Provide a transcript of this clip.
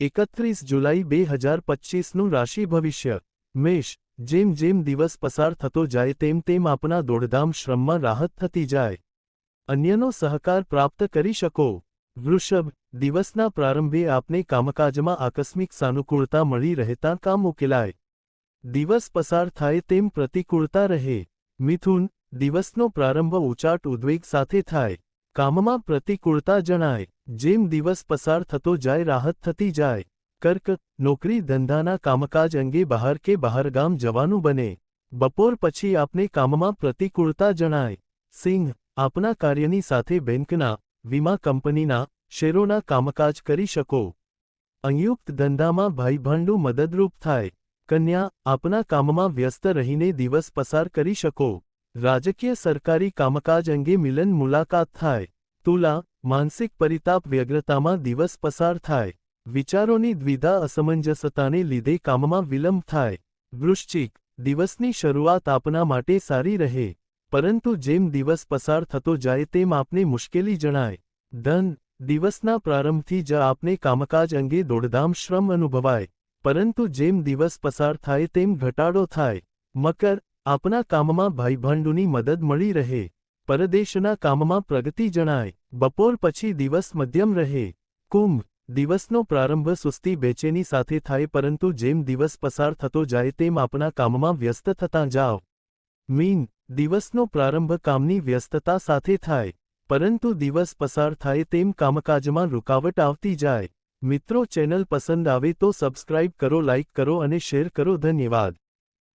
એકત્રીસ જુલાઈ બે હજાર પચીસનું રાશિ ભવિષ્ય. મેષ, જેમ જેમ દિવસ પસાર થતો જાય તેમ તેમ આપના દોડધામ શ્રમમાં રાહત થતી જાય. અન્યનો સહકાર પ્રાપ્ત કરી શકો. વૃષભ, દિવસના પ્રારંભે આપને કામકાજમાં આકસ્મિક સાનુકૂળતા મળી રહેતા કામ ઉકેલાય. દિવસ પસાર થાય તેમ પ્રતિકૂળતા રહે. મિથુન, દિવસનો પ્રારંભ ઉચાટ ઉદ્વેગ સાથે થાય. કામમાં પ્રતિકૂળતા જણાય. જેમ દિવસ પસાર થતો જાય, રાહત થતી જાય. કર્ક, નોકરી, ધંધાના કામકાજ અંગે બહાર કે બહારગામ જવાનું બને. બપોર પછી આપને કામમાં પ્રતિકૂળતા જણાય. સિંહ, આપના કાર્યની સાથે બેંકના, વીમા કંપનીના, શેરોના કામકાજ કરી શકો. સંયુક્ત ધંધામાં ભાઈભાંડુ મદદરૂપ થાય. કન્યા, આપના કામમાં વ્યસ્ત રહીને દિવસ પસાર કરી શકો. રાજકીય સરકારી કામકાજ અંગે મિલન મુલાકાત થાય. તુલા માનસિક પરિતાપ વ્યગ્રતામાં દિવસ પસાર થાય. વિચારોની દ્વિધા અસમંજસતાને લીધે કામમાં વિલંબ થાય. વૃશ્ચિક, દિવસની શરૂઆત આપના માટે સારી રહે. પરંતુ જેમ દિવસ પસાર થતો જાય તેમ આપને મુશ્કેલી જણાય. ધન, દિવસના પ્રારંભથી જ આપને કામકાજ અંગે દોડધામ શ્રમ અનુભવાય. પરંતુ જેમ દિવસ પસાર થાય તેમ ઘટાડો થાય. મકર, આપના કામમાં ભાઈભાંડુની મદદ મળી રહે. પરદેશના કામમાં પ્રગતિ જણાય. બપોર પછી દિવસ મધ્યમ રહે. કુંભ દિવસનો પ્રારંભ સુસ્તી બેચેની સાથે થાય પરંતુ જેમ દિવસ પસાર થતો જાય તેમ આપના કામમાં વ્યસ્ત થતાં જાઓ. મીન દિવસનો પ્રારંભ કામની વ્યસ્તતા સાથે થાય. પરંતુ દિવસ પસાર થાય તેમ કામકાજમાં રૂકાવટ આવતી જાય. મિત્રો ચેનલ પસંદ આવે તો સબસ્ક્રાઇબ કરો, લાઇક કરો અને શેર કરો. ધન્યવાદ.